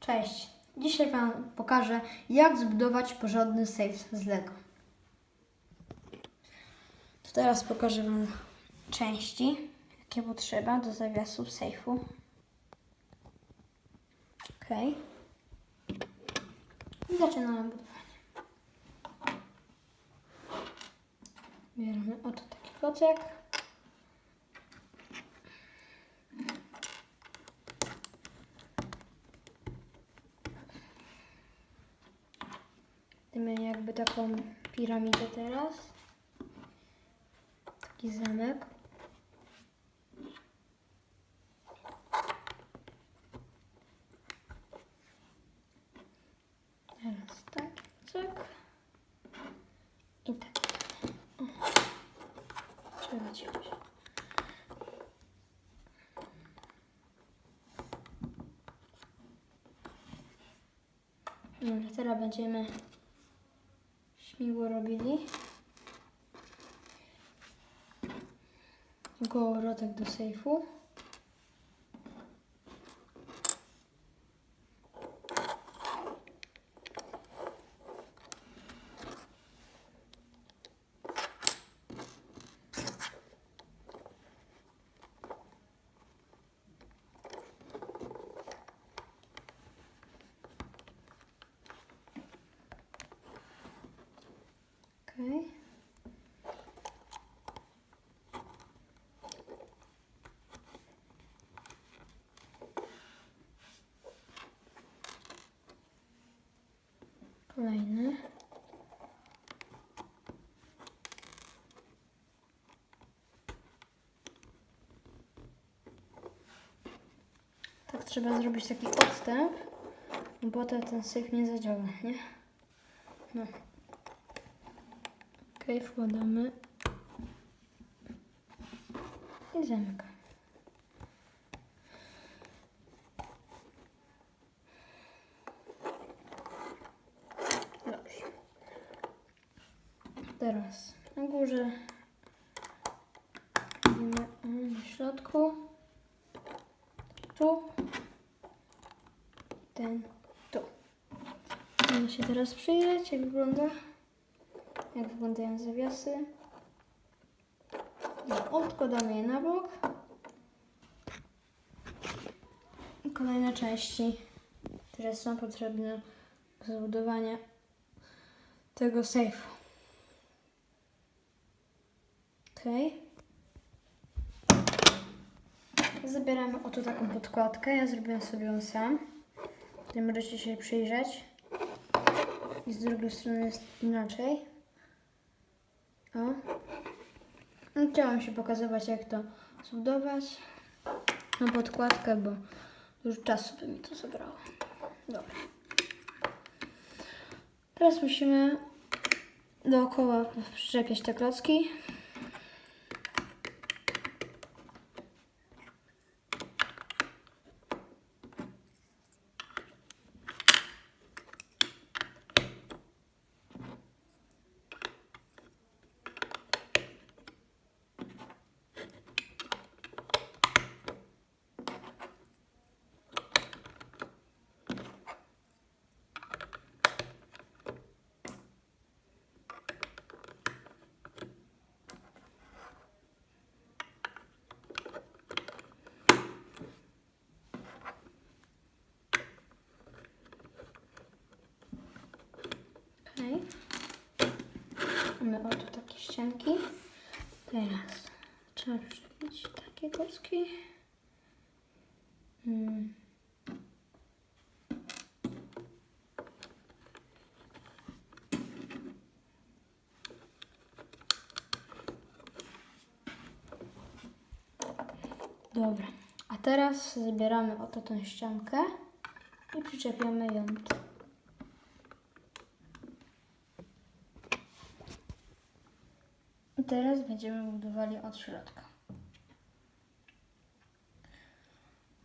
Cześć. Dzisiaj Wam pokażę, jak zbudować porządny safe z Lego. To teraz pokażę Wam części, jakie potrzeba do zawiasów safe'u. Ok. I zaczynamy budowanie. Bierzemy oto taki klocek. Mamy jakby taką piramidę teraz. Taki zamek. Teraz tak, cyk. I tak. O. Trzeba ciąć. Teraz będziemy śmigło robili. Kołowrotek do sejfu. Okej. Kolejny. Tak trzeba zrobić taki odstęp, bo to ten syf nie zadziała, nie? No. Okej, wkładamy i zamykamy. Teraz na górze robimy mm, w środku tu ten tu. Będę się teraz przyjrzeć, jak wygląda jak wyglądają zawiasy. No, odkładamy je na bok. Kolejne części, które są potrzebne do zbudowania tego sejfu. Ok. Zabieramy oto taką podkładkę. Ja zrobiłam sobie ją sam. Tutaj możecie się przyjrzeć. I z drugiej strony jest inaczej. O. No, Chciałam się pokazywać, jak to zbudować na podkładkę, bo już czasu by mi to zabrało. Dobra. Teraz musimy dookoła przyczepiać te klocki. Okej. Mamy oto takie ścianki. Teraz trzeba przyczepić takie klocki. Hmm. Dobra, a teraz zabieramy oto tą ściankę i przyczepiamy ją tu. teraz będziemy budowali od środka.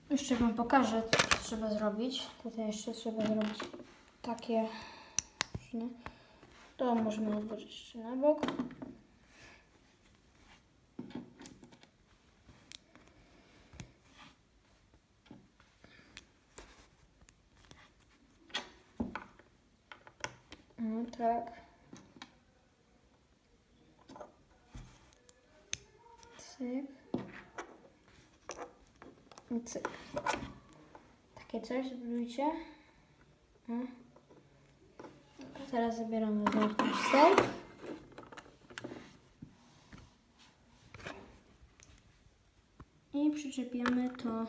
Jeszcze Wam pokażę, co trzeba zrobić. Tutaj jeszcze trzeba zrobić takie szyny. To możemy odłożyć jeszcze na bok. No, tak. Cyk. Cyk. Takie coś. O. Teraz zabieramy nasz ser. I przyczepiamy to.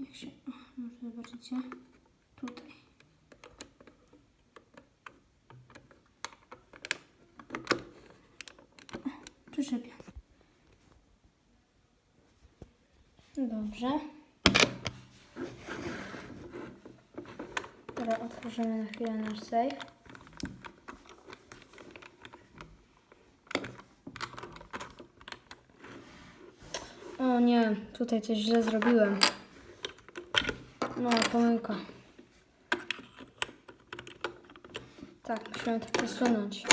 Jak się. O, może zobaczycie. Tutaj. O, Przyczepiam. Dobrze. Teraz otworzymy na chwilę nasz safe. O nie, tutaj coś źle zrobiłem. No, pomyłka. Tak, musimy to przesunąć.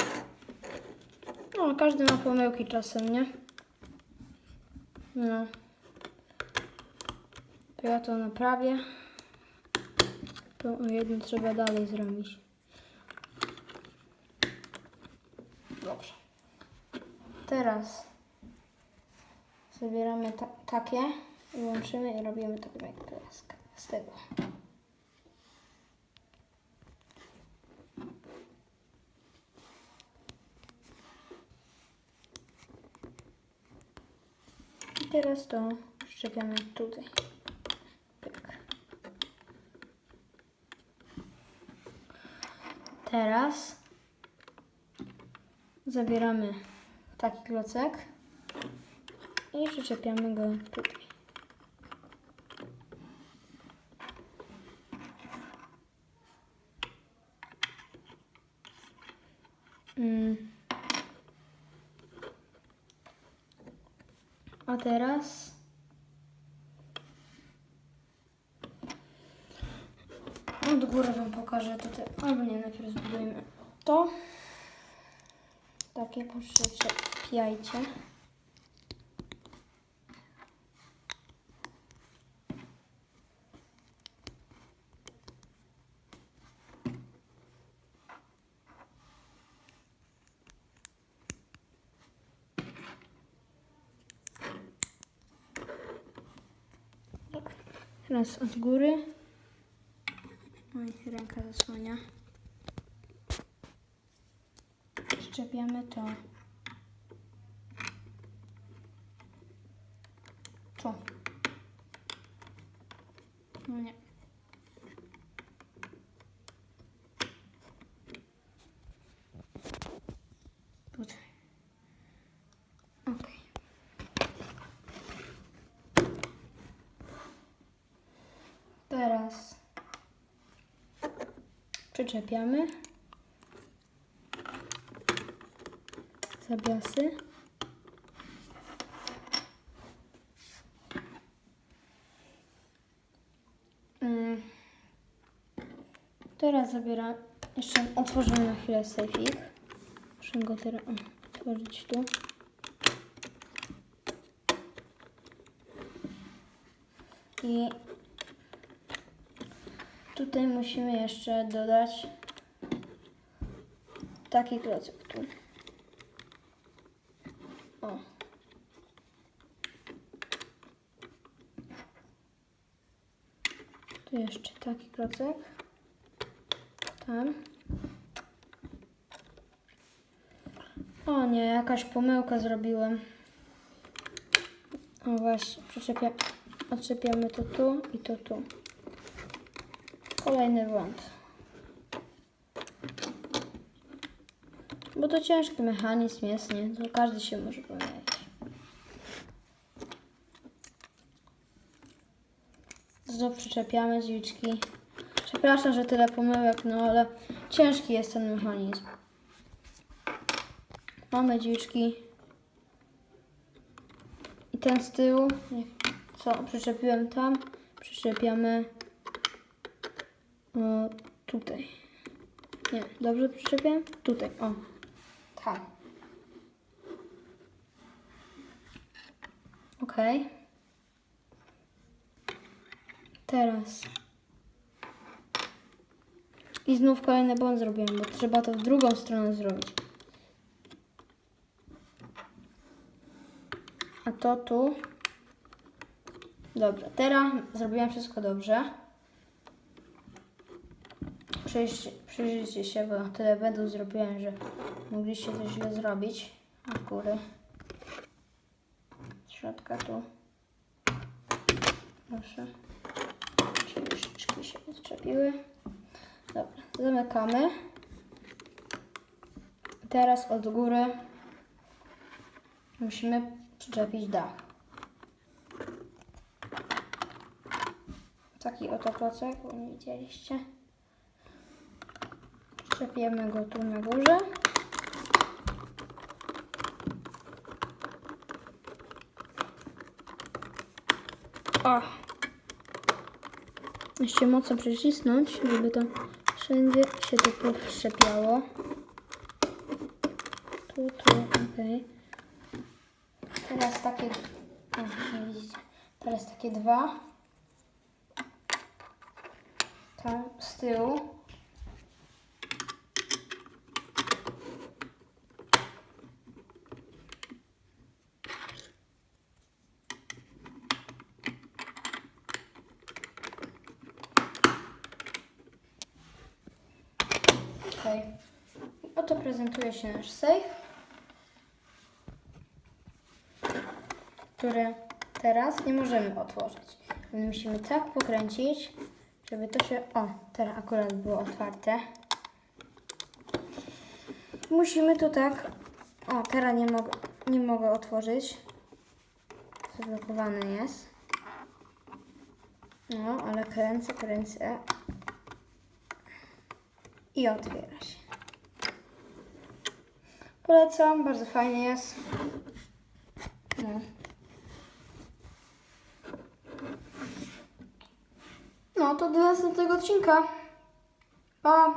No, każdy ma pomyłki czasem, nie? No. To ja to naprawię. To jedno trzeba dalej zrobić. Dobrze. Teraz zabieramy ta takie i łączymy i robimy taką jak piaskę z tego. I teraz to szczepiamy tutaj. Tak. Teraz zabieramy taki klocek i przyczepiamy go tutaj. Mm. A teraz od góry wam pokażę tutaj, albo nie, najpierw zbudujmy to. Takie przyczepiajcie. Teraz od góry. Oj, ręka zasłania. Szczepiamy to. Tu. No nie. Tutaj. Okej. Teraz przyczepiamy zawiasy. Mm. Teraz zabieram, jeszcze otworzymy na chwilę sejfik. Muszę go teraz otworzyć tu. I tutaj musimy jeszcze dodać taki klocek tu. O. Tu jeszcze taki klocek. Tam. O nie, jakaś pomyłka zrobiłem. O właśnie, przyczepia, odczepiamy to tu i to tu. Kolejny błąd. Bo to ciężki mechanizm jest, nie? To każdy się może pomylić. Znów przyczepiamy drzwiczki. Przepraszam, że tyle pomyłek, no ale ciężki jest ten mechanizm. Mamy drzwiczki. I ten z tyłu, co przyczepiłem tam, przyczepiamy o, tutaj. Nie, dobrze przyczepiam? Tutaj, o. Tak. Okej. Teraz I znów kolejny błąd zrobiłem, bo trzeba to w drugą stronę zrobić. A to tu. Dobra, teraz zrobiłem wszystko dobrze. Przyjrzyjcie, przyjrzyjcie się, bo tyle błędów zrobiłem, że mogliście coś źle zrobić. Od góry. Z środka tu. Proszę. Czyli się odczepiły. Dobra, zamykamy. Teraz od góry musimy przyczepić dach. Taki oto klocek, bo nie widzieliście. Przyczepiemy go tu na górze. O! Jeszcze mocno przycisnąć, żeby to wszędzie się to powszczepiało. Tu, tu, okej. Teraz takie... O, nie widzicie. Teraz takie dwa. Tam z tyłu. Okej. I Oto prezentuje się nasz safe, który teraz nie możemy otworzyć. Musimy tak pokręcić, żeby to się... O, teraz akurat było otwarte. Musimy to tak... O, teraz nie mogę, nie mogę otworzyć. Zablokowane jest. No, ale kręcę, kręcę. I otwiera się. Polecam, bardzo fajnie jest. No. No, to do następnego odcinka. Pa!